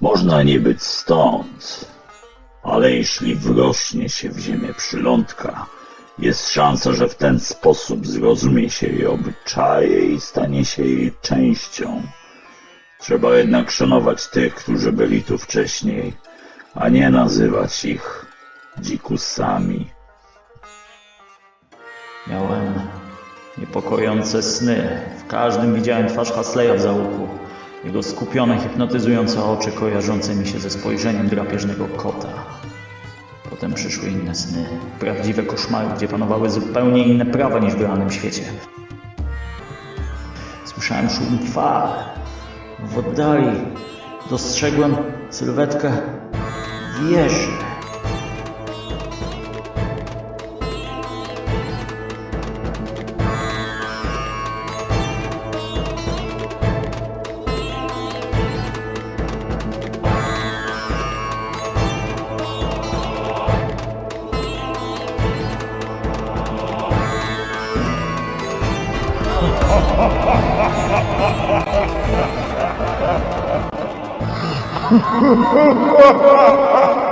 Można nie być stąd, ale jeśli wrośnie się w ziemię przylądka, jest szansa, że w ten sposób zrozumie się jej obyczaje i stanie się jej częścią. Trzeba jednak szanować tych, którzy byli tu wcześniej, a nie nazywać ich dzikusami. Miałem niepokojące sny. W każdym widziałem twarz Hasleya w załuku. Jego skupione, hipnotyzujące oczy kojarzące mi się ze spojrzeniem drapieżnego kota. Potem przyszły inne sny. Prawdziwe koszmary, gdzie panowały zupełnie inne prawa niż w realnym świecie. Słyszałem szum fal. W oddali dostrzegłem sylwetkę wieży. Ha ha ha ha!